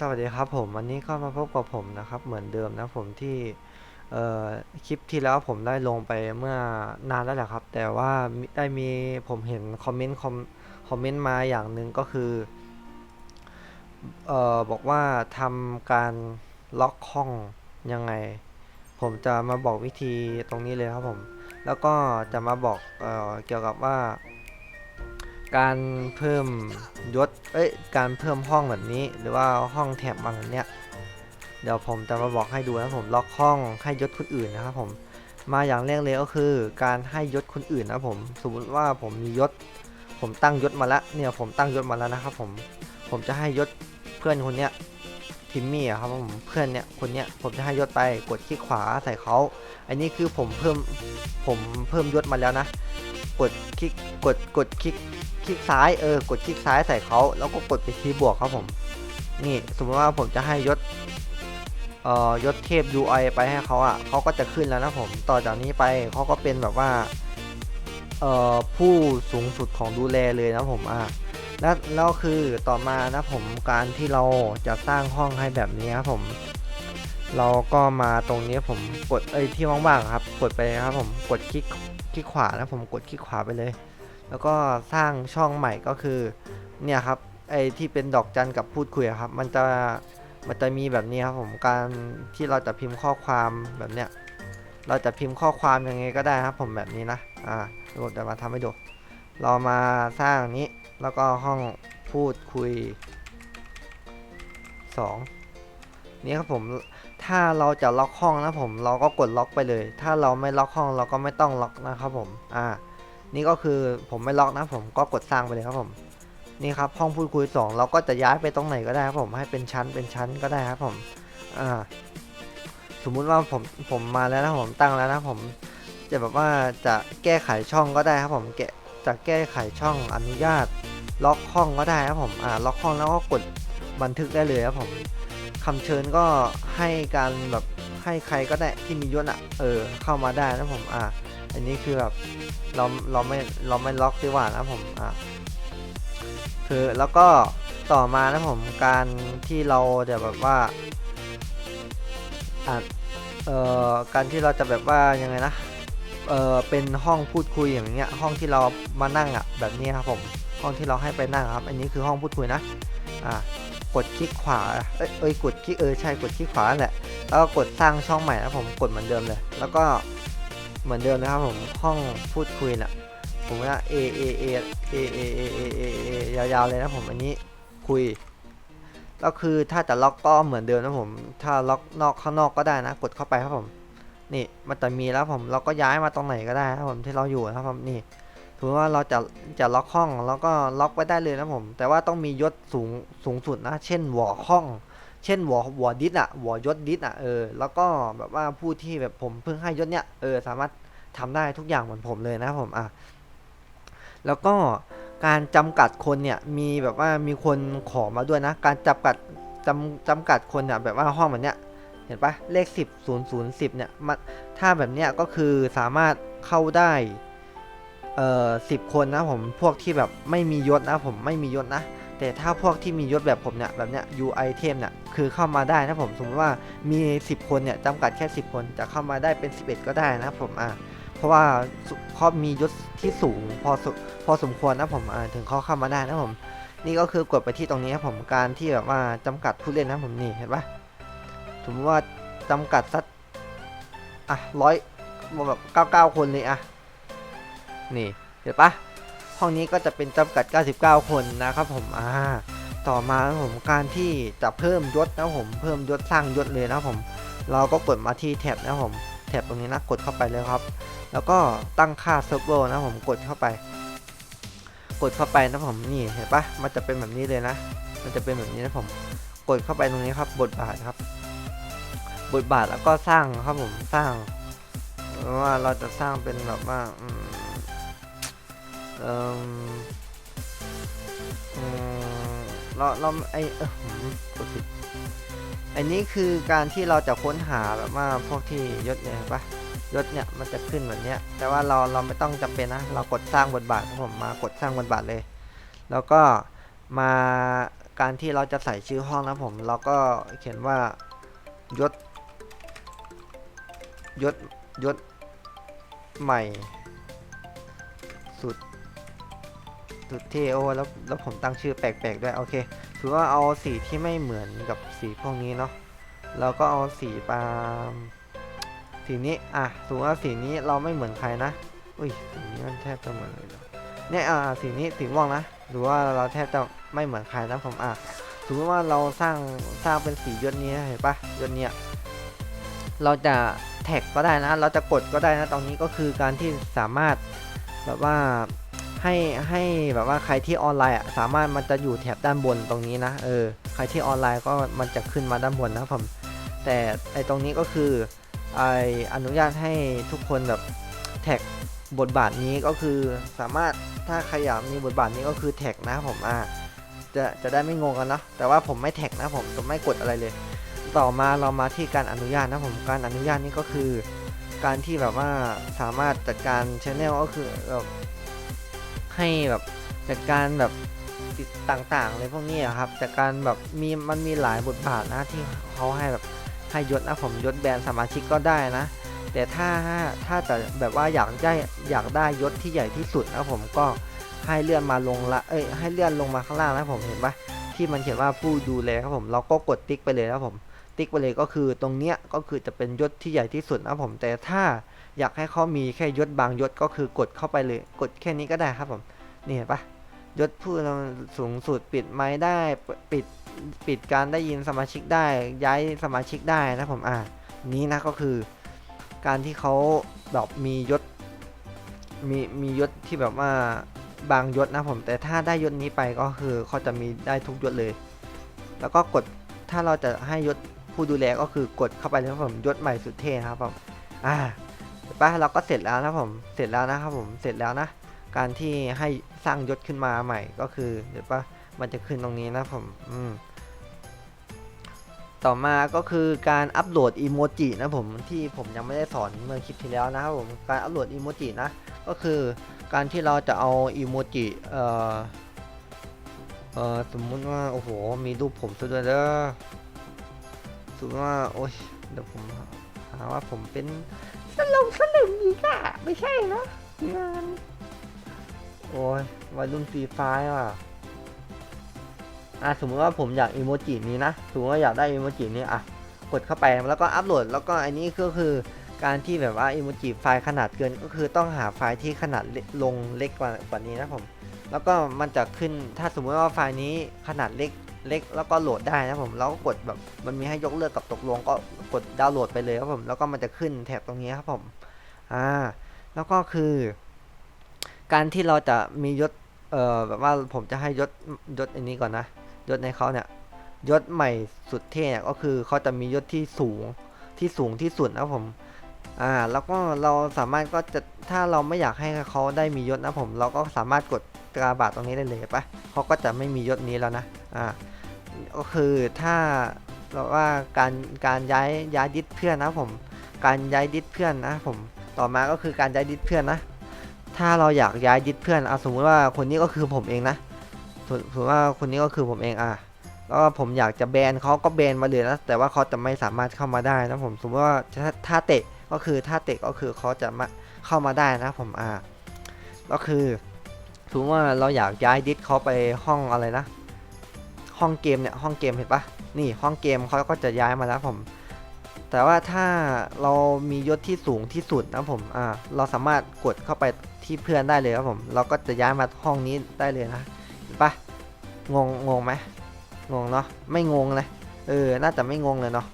สวัสดีครับผมวันนี้ก็มาพบกับผมนะครับ เหมือนเดิมนะผมที่คลิปที่แล้วผมได้ลงไปเมื่อนานแล้วแหละครับ แต่ว่าได้มีผมเห็นคอมเมนต์คอมคอมเมนต์มาอย่างหนึ่งก็คือออบอกว่าทำการล็อกห้องยังไง ผมจะมาบอกวิธีตรงนี้เลยครับผม แล้วก็จะมาบอกเออเกี่ยวกับว่า การเพิ่มยศ เอ้ย การเพิ่มห้องแบบนี้ หรือว่าห้องแถบมาแบบเนี้ย เดี๋ยวผมจะมาบอกให้ดูนะผมล็อกห้องให้ยศคนอื่นนะครับผม มาอย่างแรกเลยก็คือ การให้ยศคนอื่นนะผม สมมติว่าผมมียศ ผมตั้งยศมาแล้ว เนี่ยผมตั้งยศมาแล้วนะครับผม ผมจะให้ยศเพื่อนคนเนี้ยทิมมี่ครับผมเพื่อนเนี่ยคนเนี้ยผมจะให้ยศไปกดคลิกขวาใส่เขา อันนี้คือผมเพิ่มผมเพิ่มยศมาแล้วนะ กดคลิกกดกดคลิกคลิกซ้ายเออกดคลิกซ้ายใส่เขาแล้วก็กดไปที่บวกครับผม นี่สมมติว่าผมจะให้ยศเอ่อยศเทพ UI ไปให้เขาอะเขาก็จะขึ้นแล้วนะผมต่อจากนี้ไปเขาก็เป็นแบบว่าเอ่อผู้สูงสุดของดูแลเลยนะผมอะแล้วแล้วคือต่อมานะผมการที่เราจะสร้างห้องให้แบบนี้ครับผม เราก็มาตรงนี้ผมกดเอ้ยที่ว่างๆครับ กดไปครับผมกดคลิก คลิกขวานะผมกดคลิกขวาไปเลย แล้วก็สร้างช่องใหม่ก็คือเนี่ยครับไอที่เป็นดอกจันกับพูดคุยครับ มันจะมันจะมีแบบนี้ครับผมการที่เราจะพิมพ์ข้อความแบบเนี้ยเราจะพิมพ์ข้อความยังไงก็ได้ครับ ผมแบบนี้นะอ่าเดี๋ยวผมจะมาทำให้ดู เรามาสร้างนี้แล้วก็ห้องพูดคุย 2 นี่ครับผม ถ้าเราจะล็อกห้องนะผม เราก็กดล็อกไปเลย ถ้าเราไม่ล็อกห้องเราก็ไม่ต้องล็อกนะครับผม อ่า นี่ก็คือผมไม่ล็อกนะผมก็กดสร้างไปเลยครับผม นี่ครับห้องพูดคุย 2 เราก็จะย้ายไปตรงไหนก็ได้ครับผม ให้เป็นชั้นเป็นชั้นก็ได้ครับผม อ่า สมมุติว่าผมผมมาแล้วนะผมตั้งแล้วนะผม จะแบบว่าจะแก้ไขช่องก็ได้ครับผมแกะจะแก้ไขช่องอนุญาตล็อกห้องก็ได้ครับผม อ่า ล็อกห้องแล้วก็กดบันทึกได้เลยครับผม คำเชิญก็ให้การแบบให้ใครก็ได้ที่มียศอะ เออ เข้ามาได้นะผม อ่าอันนี้คือแบบเราเราไม่เราไม่ล็อกดีกว่านะผม อะ คือแล้วก็ต่อมานะผมการที่เราจะแบบว่าอะเอ่อการที่เราจะแบบว่ายังไงนะเออเป็นห้องพูดคุยอย่างเงี้ยห้องที่เรามานั่งอะแบบนี้ครับผมห้องที่เราให้ไปนั่งครับ อันนี้คือห้องพูดคุยนะอะ กดคลิกขวา เอ้ยเอ้ยกดคลิกเออใช่กดคลิกขวานั่นแหละ แล้วก็กดสร้างช่องใหม่นะผมกดเหมือนเดิมเลย แล้วก็เหมือนเดิมนะครับผมห้องพูดคุยน่ะผมว่า A A A A A A A A A ยาวๆเลยนะผมอันนี้คุย ก็คือถ้าจะล็อกก็เหมือนเดิมนะผม ถ้าล็อกนอกข้างนอกก็ได้นะ กดเข้าไปครับผม นี่มันจะมีแล้วผมเราก็ย้ายมาตรงไหนก็ได้ครับผมที่เราอยู่นะครับผมนี่ ถือว่าเราจะจะล็อกห้องแล้วก็ล็อกไว้ได้เลยนะผม แต่ว่าต้องมียศสูงสูงสุดนะ เช่นหัวห้อง เช่นหัวหัวดิสอะหัวยศดิสอะเออ แล้วก็แบบว่าผู้ที่แบบผมเพิ่งให้ยศเนี่ยเออสามารถทำได้ทุกอย่างเหมือนผมเลยนะผมอะแล้วก็การจำกัดคนเนี่ยมีแบบว่ามีคนขอมาด้วยนะ การจำกัดจำจำกัดคนเนี่ยแบบว่าห้องแบบเนี้ยเห็นปะเลข 10 0 0 10เนี่ยมันถ้าแบบเนี้ยก็คือสามารถเข้าได้ เอ่อสิบคนนะผมพวกที่แบบไม่มียศนะผมไม่มียศนะ แต่ถ้าพวกที่มียศแบบผมเนี่ยแบบเนี้ย UI เทมเนี่ยคือเข้ามาได้นะผมสมมติว่ามี 10 คนเนี่ยจำกัดแค่ 10 คนจะเข้ามาได้เป็น 11 ก็ได้นะผมอ่าเพราะว่าสุเขามียศที่สูงพอสพอสมควรนะผมอ่าถึงเขาเข้ามาได้นะผม นี่ก็คือกดไปที่ตรงนี้ครับผมการที่แบบว่าจำกัดผู้เล่นนะผมนี่เห็นปะสมมติว่าจำกัดสักอะร้อยแบบ99คนเลยอะ นี่เห็นปะห้องนี้ก็จะเป็นจำกัด 99 คนนะครับผมอ่าต่อมาผมการที่จะเพิ่มยศนะผมเพิ่มยศสร้างยศเลยนะผม เราก็กดมาที่แท็บนะผมแท็บตรงนี้นะกดเข้าไปเลยครับ แล้วก็ตั้งค่าเซิร์ฟเวอร์นะผมกดเข้าไป กดเข้าไปนะผมนี่เห็นปะมันจะเป็นแบบนี้เลยนะ มันจะเป็นแบบนี้นะผม กดเข้าไปตรงนี้ครับ บทบาทครับ บทบาทแล้วก็สร้างครับผมสร้างว่าเราจะสร้างเป็นแบบว่าอืม เอ่อเราเราไอเออหือกดผิดอันนี้คือการที่เราจะค้นหาแบบว่าพวกที่ยศเนี่ยปะยศเนี่ยมันจะขึ้นแบบเนี้ย แต่ว่าเราเราไม่ต้องจำเป็นนะ เรากดสร้างบทบาทครับผมมากดสร้างบทบาทเลย แล้วก็มาการที่เราจะใส่ชื่อห้องนะผม เราก็เขียนว่ายศยศยศใหม่ สุด สุดเทโอแล้วแล้วผมตั้งชื่อแปลกๆด้วยโอเคถือว่าเอาสีที่ไม่เหมือนกับสีพวกนี้เนาะเราก็เอาสีปาล์มสีนี้อะถือว่าสีนี้เราไม่เหมือนใครนะอุ้ยสีนี้มันแทบจะเหมือนเลยเนี่ยอ่าสีนี้สีม่วงนะหรือว่าเราแทบจะไม่เหมือนใครนะผมอะสมมติว่าเราสร้างสร้างเป็นสียศนี้เห็นปะยศเนี้ยเราจะแท็กก็ได้นะ เราจะกดก็ได้นะตรงนี้ก็คือการที่สามารถแบบว่า ให้ให้แบบว่าใครที่ออนไลน์อะสามารถมันจะอยู่แถบด้านบนตรงนี้นะเออใครที่ออนไลน์ก็มันจะขึ้นมาด้านบนนะผมแต่ไอตรงนี้ก็คือไออนุญาตให้ทุกคนแบบแท็กบทบาทนี้ก็คือสามารถถ้าใครอยากมีบทบาทนี้ก็คือแท็กนะผมอ่าจะจะได้ไม่งงกันเนาะแต่ว่าผมไม่แท็กนะผมจะไม่กดอะไรเลย ต่อมาเรามาที่การอนุญาตนะผมการอนุญาตนี่ก็คือ การที่แบบว่าสามารถจัดการช anel ก็คือแบบ ให้แบบจัดการแบบติดต่างๆเลยพวกนี้ครับจากการแบบมีมันมีหลายบทบาทนะที่เขาให้แบบให้ยศนะผมยศแบรนสมาชิกก็ได้นะ แต่ถ้าถ้าแต่แบบว่าอยากได้อยากได้ยศที่ใหญ่ที่สุดนะผมก็ให้เลื่อนมาลงละเอ้ยให้เลื่อนลงมาข้างล่างนะผมเห็นปะที่มันเขียนว่าผู้ดูแลครับผมเราก็กดติ๊กไปเลยนะผมติ๊กไปเลยก็คือตรงเนี้ยก็คือจะเป็นยศที่ใหญ่ที่สุดนะผมแต่ถ้า อยากให้เขามีแค่ยศบางยศก็คือกดเข้าไปเลย กดแค่นี้ก็ได้ครับผมนี่เห็นปะยศผู้สูงสุดปิดไม้ได้ปิดปิดการได้ยินสมาชิกได้ย้ายสมาชิกได้นะผมอ่านี้นะก็คือ การที่เขาแบบมียศมีมียศที่แบบว่าบางยศนะผมแต่ถ้าได้ยศนี้ไปก็คือเขาจะมีได้ทุกยศเลย แล้วก็กดถ้าเราจะให้ยศผู้ดูแลก็คือกดเข้าไปเลยครับผมยศใหม่สุดเท่ครับผมอ่า เห็นปเราก็เสร็จแล้วนะผมเสร็จแล้วนะครับผมเสร็จแล้วนะ การที่ให้สร้างยศขึ้นมาใหม่ก็คือเห็นปะมันจะขึ้นตรงนี้นะผมอืมต่อมาก็คือการอัปโหลดอีโมจินะผมที่ผมยังไม่ได้สอนเมื่อคลิปที่แล้วนะครับผมการอัปโหลดอีโมจินะก็คือการที่เราจะเอาอีโมจิเอ่อเอ่อสมมุติว่าโอ้โหมีรูปผมซะด้วยเด้อสมมติว่าโอ้ยเดี๋ยวผมหาว่าผมเป็น สลงสลึมอีกอะไม่ใช่นะงานโอ้ยวัยรุ่นฟรีไฟร์อะอะสมมติว่าผมอยากอีโมจินี้นะสมมติว่าอยากได้อีโมจินี้อะกดเข้าไปแล้วก็อัปโหลด แล้วก็อันนี้ก็คือการที่แบบว่าอีโมจิไฟล์ขนาดเกินก็คือต้องหาไฟล์ที่ขนาดเล็กลงเล็กกว่ากว่านี้นะผม แล้วก็มันจะขึ้นถ้าสมมติว่าไฟล์นี้ขนาดเล็ก เล็กแล้วก็โหลดได้นะผมแล้วก็กดแบบมันมีให้ยกเลิกกับตกลงก็กดดาวน์โหลดไปเลยครับผมแล้วก็มันจะขึ้นแถบตรงนี้ครับผมอ่าแล้วก็คือ การที่เราจะมียศเอ่อแบบว่าผมจะให้ยศยศอันนี้ก่อนนะยศในเขาเนี่ยยศใหม่สุดเท่เนี่ยก็คือเขาจะมียศที่สูงที่สูงที่สุดนะผมอ่าแล้วก็เราสามารถก็จะถ้าเราไม่อยากให้เขาได้มียศนะผม เราก็สามารถกดตราบาทตรงนี้ได้เลยปะเขาก็จะไม่มียศนี้แล้วนะอ่า ก็คือถ้าแบบว่าการการย้ายย้ายดิสเพื่อนนะผม การย้ายดิสเพื่อนนะผม ต่อมาก็คือการย้ายดิสเพื่อนนะ ถ้าเราอยากย้ายดิสเพื่อนเอาสมมติว่าคนนี้ก็คือผมเองนะถือถือว่าคนนี้ก็คือผมเองอะแล้วก็ผมอยากจะแบนเขาก็แบนมาเลยนะแต่ว่าเขาจะไม่สามารถเข้ามาได้นะผมสมมติว่าถ้าถ้าเตะก็คือถ้าเตะก็คือเขาจะมาเข้ามาได้นะผมอ่าก็คือสมมติว่าเราอยากย้ายดิสเขาไปห้องอะไรนะ ห้องเกมเนี่ยห้องเกมเห็นปะนี่ห้องเกมเขาก็จะย้ายมาแล้วผม แต่ว่าถ้าเรามียศที่สูงที่สุดนะผมอ่าเราสามารถกดเข้าไปที่เพื่อนได้เลยครับผม เราก็จะย้ายมาห้องนี้ได้เลยนะเห็นปะงงงงไหมงงเนาะไม่งงเลยเออน่าจะไม่งงเลยเนาะ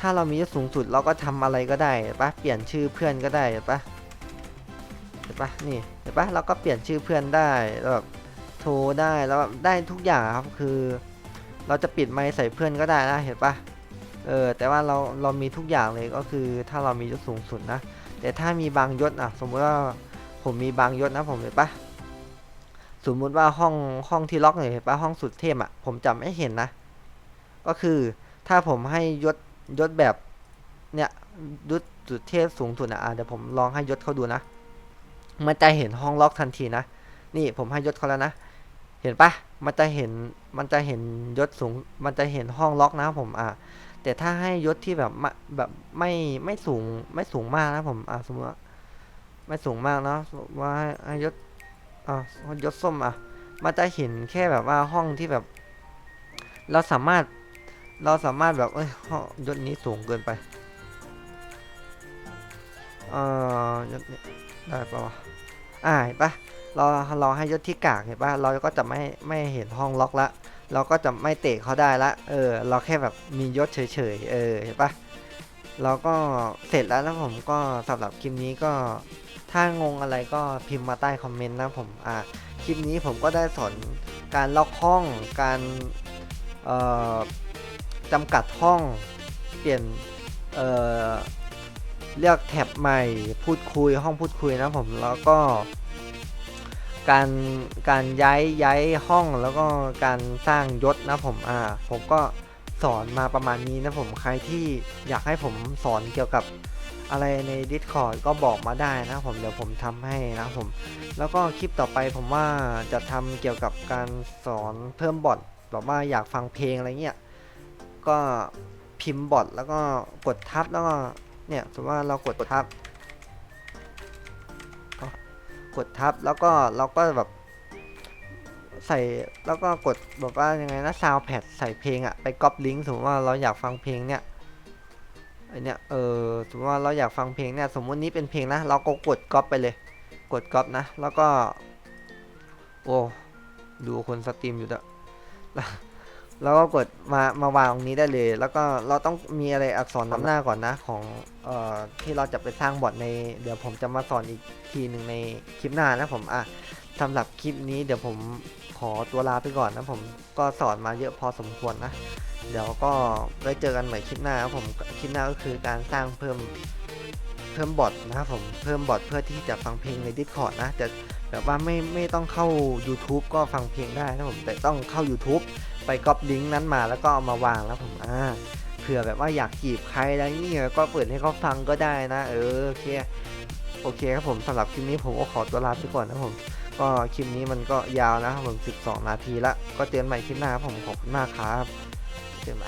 ถ้าเรามียศสูงสุดเราก็ทำอะไรก็ได้เห็นปะเปลี่ยนชื่อเพื่อนก็ได้เห็นปะเห็นปะนี่เห็นปะเราก็เปลี่ยนชื่อเพื่อนได้แบบโทรได้แล้วได้ทุกอย่างครับคือ เราจะปิดไมค์ใส่เพื่อนก็ได้นะเห็นปะเออแต่ว่าเราเรามีทุกอย่างเลยก็คือถ้าเรามียศสูงสุดนะ แต่ถ้ามีบางยศอะ สมมติว่าผมมีบางยศนะผมเห็นปะสมมุติว่าห้องห้องที่ล็อกเนี่ยเห็นปะห้องสุดเทพอะผมจำไม่เห็นนะ ก็คือถ้าผมให้ยศยศแบบเนี่ยยศสุดเทพสูงสุดนะอะเดี๋ยวผมลองให้ยศเขาดูนะมันจะเห็นห้องล็อกทันทีนะ นี่ผมให้ยศเขาแล้วนะ เห็นปะ มันจะเห็นมันจะเห็นยศสูง มันจะเห็นห้องล็อกนะครับผมอะแต่ถ้าให้ยศที่แบบแบบไม่ไม่สูงไม่สูงมากนะผมอะสมมติว่าไม่สูงมากเนาะว่าให้ยศอะยศส้มอะมันจะเห็นแค่แบบว่าห้องที่แบบ เราสามารถเราสามารถแบบเอ้ยห้องยศนี้สูงเกินไปเอ่อยศนี้ได้ปะวะอ่าเห็นปะ เราเราให้ยศที่กากเห็นปะเราก็จะไม่ไม่เห็นห้องล็อกละ เราก็จะไม่เตะเขาได้ละเออ เราแค่แบบมียศเฉยๆเออเห็นปะเราก็เสร็จแล้วนะผมก็สำหรับคลิปนี้ก็ถ้างงอะไรก็พิมพ์มาใต้คอมเมนต์นะผมอ่าคลิปนี้ผมก็ได้สอนการล็อกห้องการเอ่อจำกัดห้องเปลี่ยนเอ่อเลือกแท็บใหม่พูดคุยห้องพูดคุยนะผมแล้วก็ การการย้ายย้ายห้องแล้วก็การสร้างยศนะผมอ่าผมก็สอนมาประมาณนี้นะผมใครที่อยากให้ผมสอนเกี่ยวกับอะไรใน Discord ก็บอกมาได้นะผมเดี๋ยวผมทำให้นะผม แล้วก็คลิปต่อไปผมว่าจะทำเกี่ยวกับการสอนเพิ่มบอทแบบว่าอยากฟังเพลงอะไรเงี้ยก็พิมพ์บอทแล้วก็กดทับแล้วก็เนี่ยสมมติว่าเรากดทับ กดทับแล้วก็เราก็แบบใส่แล้วก็กดแบบว่ายังไงนะซาวแพดใส่เพลงอะไปก๊อปลิงก์สมมติว่าเราอยากฟังเพลงเนี่ยไอเนี่ยเออสมมติว่าเราอยากฟังเพลงเนี่ยสมมตินี้เป็นเพลงนะเราก็กดก๊อปไปเลย กดก๊อปนะ แล้วก็ โอ้ดูคนสตรีมอยู่ด้วย แล้วก็กดมามาวางตรงนี้ได้เลย แล้วก็เราต้องมีอะไรอักษรนำหน้าก่อนนะของเอ่อที่เราจะไปสร้างบอทใน เดี๋ยวผมจะมาสอนอีกทีหนึ่งในคลิปหน้านะผมอะสำหรับคลิปนี้เดี๋ยวผมขอตัวลาไปก่อนนะผมก็สอนมาเยอะพอสมควรนะ เดี๋ยวก็ไว้เจอกันใหม่คลิปหน้าครับผมคลิปหน้าก็คือการสร้างเพิ่มเพิ่มบอทนะครับผมเพิ่มบอทเพื่อที่จะฟังเพลงใน Discord นะแต่แบบว่าไม่ไม่ต้องเข้า YouTube ก็ฟังเพลงได้นะผมแต่ต้องเข้า YouTube ไปก๊อปลิงก์นั้นมาแล้วก็เอามาวางแล้วผมอ่าเผื่อแบบว่าอยากจีบใครอะไรนี่ก็เปิดให้เขาฟังก็ได้นะ เออโอเคโอเคครับผมสำหรับคลิปนี้ผมก็ขอตัวลาไปก่อนนะผมก็คลิปนี้มันก็ยาวนะครับผม 12 นาทีละ ก็เตือนใหม่คลิปหน้าครับผมขอบคุณมากครับเจอกันใหม่